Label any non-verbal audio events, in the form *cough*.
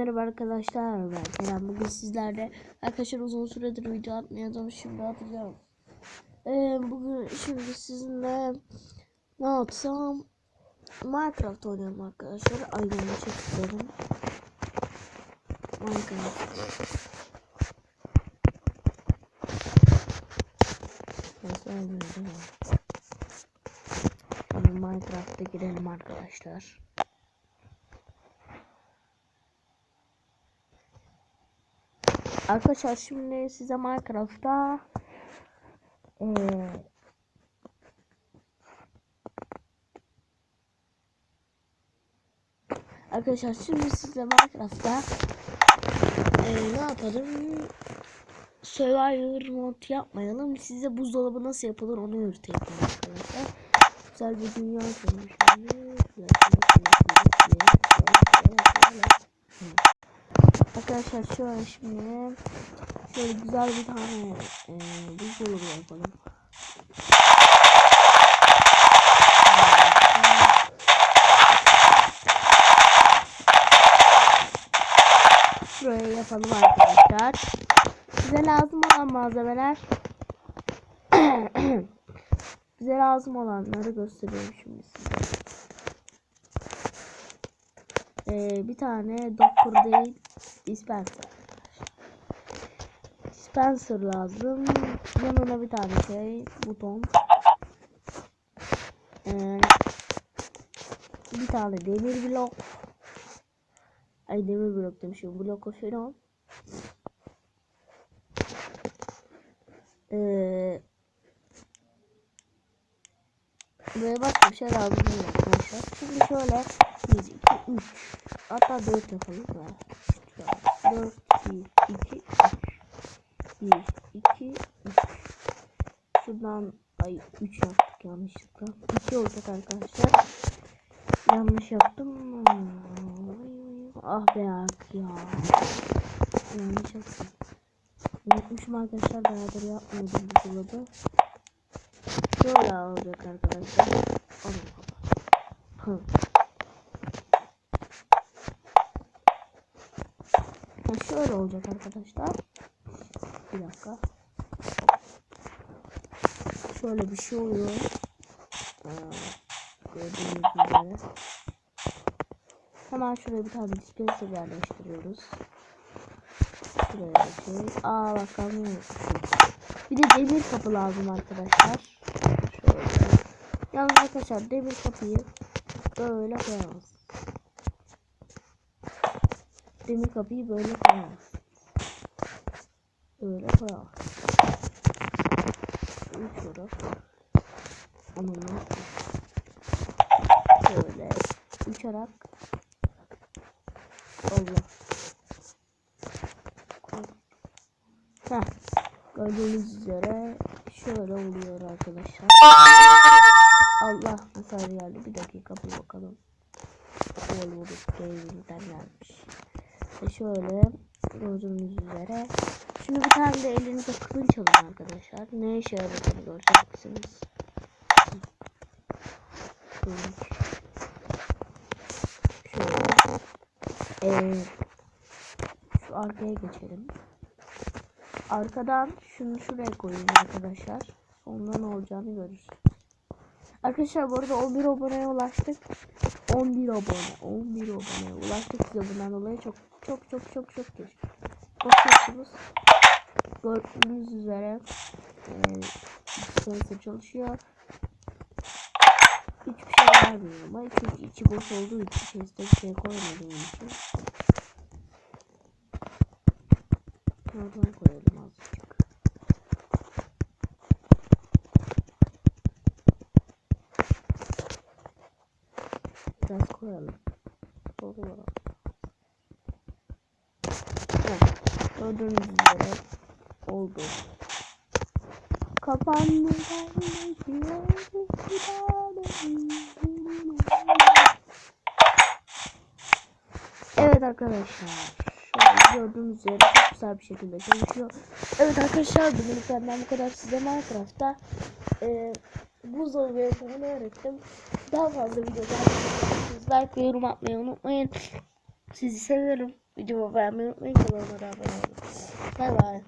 Merhaba arkadaşlar ben Kerem bugün sizlerle arkadaşlar uzun süredir video atmıyordum şimdi atacağım. Ee, bugün şimdi sizinle ne yapsam? Minecraft oynayalım arkadaşlar. Aynı çekiyorum Minecraft. Nasıl oynuyor değil mi? Şimdi Minecraft'a girelim arkadaşlar Arkadaşlar şimdi size Minecraft'ta ee, Arkadaşlar şimdi size Minecraft'ta ee, ne yapalım? Survivor mod yapmayalım. Size buzdolabı nasıl yapılır onu öğreteyim arkadaşlar. Güzel bir dünya kurmuş şöyle şimdi şöyle güzel bir tane e, buzdolabı yapalım. Şuraya yapalım arkadaşlar. Bize lazım olan malzemeler *clears throat* bize lazım olanları gösteriyorum şimdi size. Ee, bir tane doktor değil dispenser. Dispenser lazım. Yanına bir tane şey buton. Ee, bir tane demir blok. Ay demir blok demişim. Blok falan. Ee, Buraya başka bir şey lazım değil. Şimdi şöyle 1, 2, 3 hatta 4 yapalım. 4, 1, 2, 3 1, 2, 3 Şuradan ay 3 yaptık yanlışlıkla. 2 olacak arkadaşlar. Yanlış yaptım. Ah be ya. Yanlış yaptım. Unutmuşum arkadaşlar beraber yapmıyordum bu dolabı. Şöyle olacak arkadaşlar. Hı. Şöyle olacak arkadaşlar. Bir dakika. Şöyle bir şey oluyor. Ee, gördüğünüz üzere. Hemen şuraya bir tane dispenser yerleştiriyoruz. Şuraya bir şey. Aa bak. Bir de demir kapı lazım arkadaşlar. Şöyle. Yalnız arkadaşlar demir kapıyı böyle koyamaz. Demir kapıyı böyle koyamaz. Böyle koyamaz. Üç olarak. Onunla. Şöyle. Uçarak. Allah. Heh. Gördüğünüz üzere şöyle oluyor arkadaşlar. Allah mesaj geldi. Bir dakika bir bakalım. Bollywood Gaming'den gelmiş. İşte şöyle gördüğünüz üzere. Şimdi bir tane de elinize kılıç alın arkadaşlar. Ne işe yaradığını göreceksiniz. Şöyle. Ee, şu arkaya geçelim. Arkadan şunu şuraya koyayım arkadaşlar. Sonra ne olacağını görürüz. Arkadaşlar bu arada 11 aboneye ulaştık. 11 abone. 11 aboneye ulaştık size bundan dolayı çok çok çok çok çok geç. Bakıyorsunuz. Gördüğünüz üzere e, çalışıyor. Hiçbir şey vermiyor ama çünkü içi boş olduğu için chest'e bir şey koymadığım için. Oradan koyalım azıcık. Biraz koyalım. Olur. Evet. Gördüğünüz üzere oldu. Evet arkadaşlar. Şöyle gördüğünüz üzere çok güzel bir şekilde çalışıyor. Evet arkadaşlar bugün benden bu kadar size Minecraft'ta e, buzdolabı yapımını öğrettim. Daha fazla video gelmek like ve yorum atmayı unutmayın. Sizi seviyorum. Videomu beğenmeyi unutmayın. Kanalıma da abone olun. Bay bay.